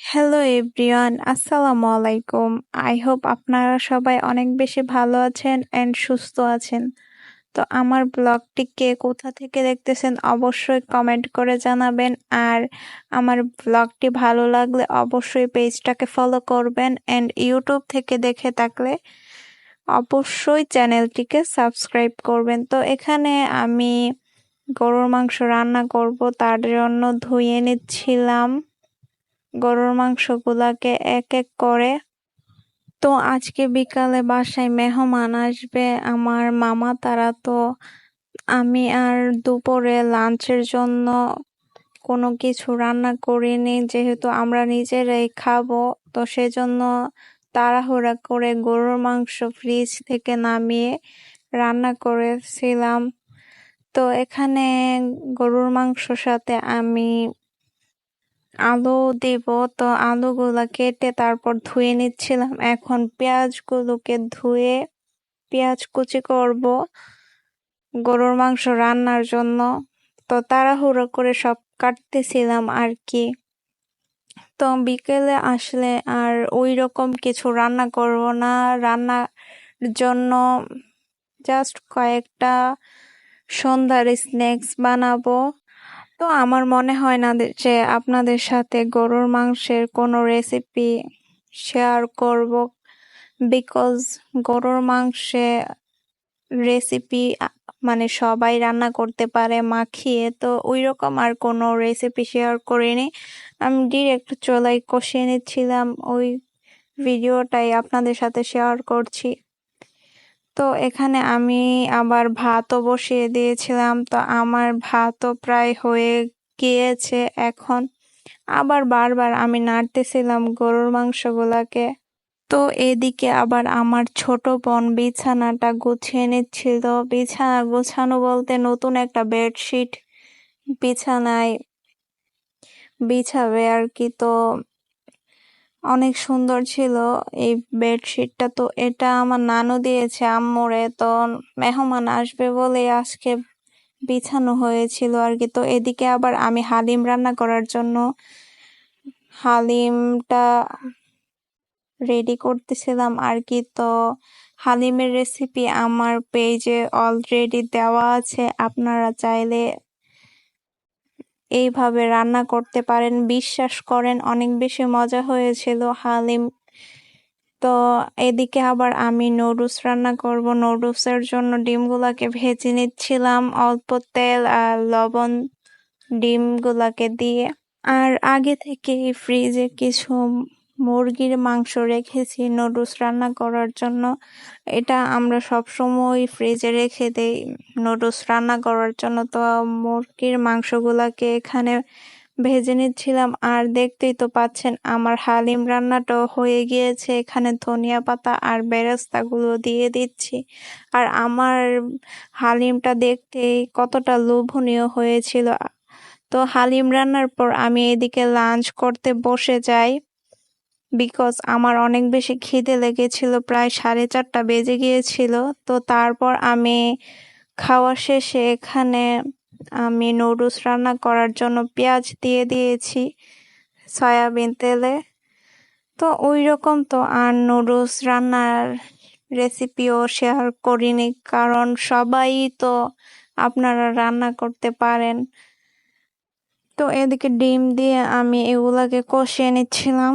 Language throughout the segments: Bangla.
হ্যালো এভরিওয়ান আসসালামু আলাইকুম আই হোপ আপনারা সবাই অনেক বেশি ভালো আছেন অ্যান্ড সুস্থ আছেন। তো আমার ব্লগটি কে কোথা থেকে দেখতেছেন অবশ্যই কমেন্ট করে জানাবেন। আর আমার ব্লগটি ভালো লাগলে অবশ্যই পেজটাকে ফলো করবেন অ্যান্ড ইউটিউব থেকে দেখে থাকলে অবশ্যই চ্যানেলটিকে সাবস্ক্রাইব করবেন। তো এখানে আমি গরুর মাংস রান্না করব, তার জন্য ধুয়ে নিচ্ছিলাম। গরুর মাংসগুলাকে এক এক করে। তো আজকে বিকালে বাসায় মেহমান আসবে আমার মামা, তারা তো আমি আর দুপুরে লাঞ্চের জন্য কোনো কিছু রান্না করিনি, যেহেতু আমরা নিজেরাই খাব, তো সেজন্য তাড়াহুড়া করে গরুর মাংস ফ্রিজ থেকে নামিয়ে রান্না করেছিলাম। তো এখানে গরুর মাংসর সাথে আমি আলু দিব। তো আলুগুলো কেটে তারপর ধুয়ে নিচ্ছিলাম। এখন পেঁয়াজগুলোকে ধুয়ে পেঁয়াজ কুচি করব গরুর মাংস রান্নার জন্য। তো তাড়াহুড়ো করে সব কাটতেছিলাম আর কি তো বিকেলে আসলে আর ওই রকম কিছু রান্না করব না। রান্নার জন্য জাস্ট কয়েকটা সন্ধ্যার স্ন্যাক্স বানাবো। তো আমার মনে হয় না যে আপনাদের সাথে গরুর মাংসের কোনো রেসিপি শেয়ার করব বিকজ গরুর মাংসে রেসিপি মানে সবাই রান্না করতে পারে মাখিয়ে, তো ওই রকম আর কোনো রেসিপি শেয়ার করিনি। আমি ডিরেক্ট চোলাই কষিয়ে নিচ্ছিলাম, ওই ভিডিওটাই আপনাদের সাথে শেয়ার করছি। তো এখানে আমি আবার ভাতও বসিয়ে দিয়েছিলাম। তো আমার ভাতও প্রায় হয়ে গিয়েছে এখন। আবার বারবার আমি নাড়তেছিলাম গরুর মাংসগুলাকে। তো এদিকে আবার আমার ছোট বোন বিছানাটা গুছিয়ে নিচ্ছিল। বিছানা গোছানো বলতে নতুন একটা বেডশিট বিছানায় বিছাবে আর কি। তো অনেক সুন্দর ছিল এই বেডশিটটা। তো এটা আমার নানু দিয়েছে আম্মুরে। তো মেহমান আসবে বলে আজকে বিছানো হয়েছিল আর কি। তো এদিকে আবার আমি হালিম রান্না করার জন্য হালিমটা রেডি করতেছিলাম আর কি। তো হালিমের রেসিপি আমার পেজে অলরেডি দেওয়া আছে। আপনারা চাইলে এইভাবে রান্না করতে পারেন, বিশ্বাস করেন, অনেক বেশি মজা হয়েছিল হালিম। তো এদিকে আবার আমি নুডলস রান্না করব। নুডলসের জন্য ডিমগুলাকে ভেজে নিচ্ছিলাম অল্প তেল আর লবণ ডিমগুলাকে দিয়ে। আর আগে থেকে ফ্রিজে কিছু মুরগির মাংস রেখেছি, নুডলস রান্না করার জন্য। এটা আমরা সব সময় ফ্রিজে রেখে দেই। নুডলস রান্না করার জন্য তো মুরগির মাংসগুলাকে এখানে ভেজে নিচ্ছিলাম। আর দেখতেই তো পাচ্ছেন, আমার হালিম রান্নাটাও হয়ে গিয়েছে। এখানে ধনিয়া পাতা আর বেরেস্তাগুলো দিয়ে দিচ্ছি। আর আমার হালিমটা দেখতে কতটা লোভনীয় হয়েছিল। তো হালিম রান্নার পর আমি এদিকে লাঞ্চ করতে বসে যাই। বিকজ আমার অনেক বেশি খিদে লেগেছিল, প্রায় সাড়ে চারটা বেজে গিয়েছিল। তো তারপর আমি খাওয়া শেষে এখানে আমি নুডলস রান্না করার জন্য পেঁয়াজ দিয়ে দিয়েছি, সয়াবিন তেলে। তো ওই রকম তো, আর নুডলস রান্নার রেসিপিও শেয়ার করিনি, কারণ সবাই তো আপনারা রান্না করতে পারেন। তো এদিকে ডিম দিয়ে আমি এগুলাকে কষিয়ে নিচ্ছিলাম।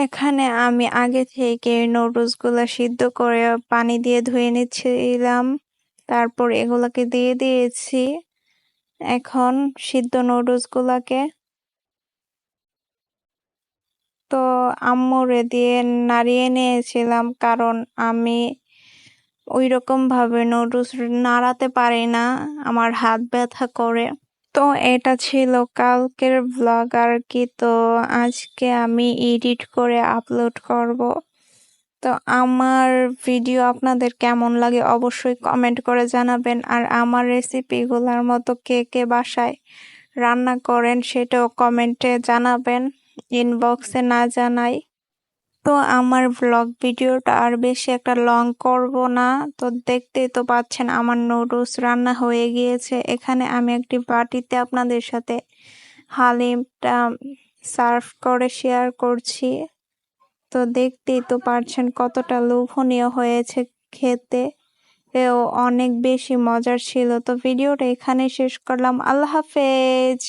এখানে আমি আগে থেকে গুলা সিদ্ধ করে পানি দিয়ে ধুয়ে নিচ্ছিলাম। তারপর এগুলাকে দিয়ে দিয়েছি। এখন সিদ্ধ গুলাকে তো আম্মুরে দিয়ে নাড়িয়ে নিয়েছিলাম কারণ আমি ওই রকমভাবে নুডলস নাড়াতে পারি না। আমার হাত ব্যথা করে। তো এটা ছিল কালকের ভ্লগ আর কি? তো আজকে আমি এডিট করে আপলোড করব। তো আমার ভিডিও আপনাদের কেমন লাগে অবশ্যই কমেন্ট করে জানাবেন। আর আমার রেসিপিগুলোর মতো কে কে বাসায় রান্না করেন সেটাও কমেন্টে জানাবেন। ইনবক্সে না জানাই। তো আমার ব্লগ ভিডিওটা আর বেশি একটা লং করব না। তো দেখতেই তো পাচ্ছেন আমার নুডলস রান্না হয়ে গিয়েছে। এখানে আমি একটি বাটিতে আপনাদের সাথে হালিমটা সার্ভ করে শেয়ার করছি। তো দেখতেই তো পারছেন কতটা লোভনীয় হয়েছে খেতে। এও অনেক বেশি মজার ছিল। তো ভিডিওটা এখানে শেষ করলাম। আল্লাহ হাফেজ!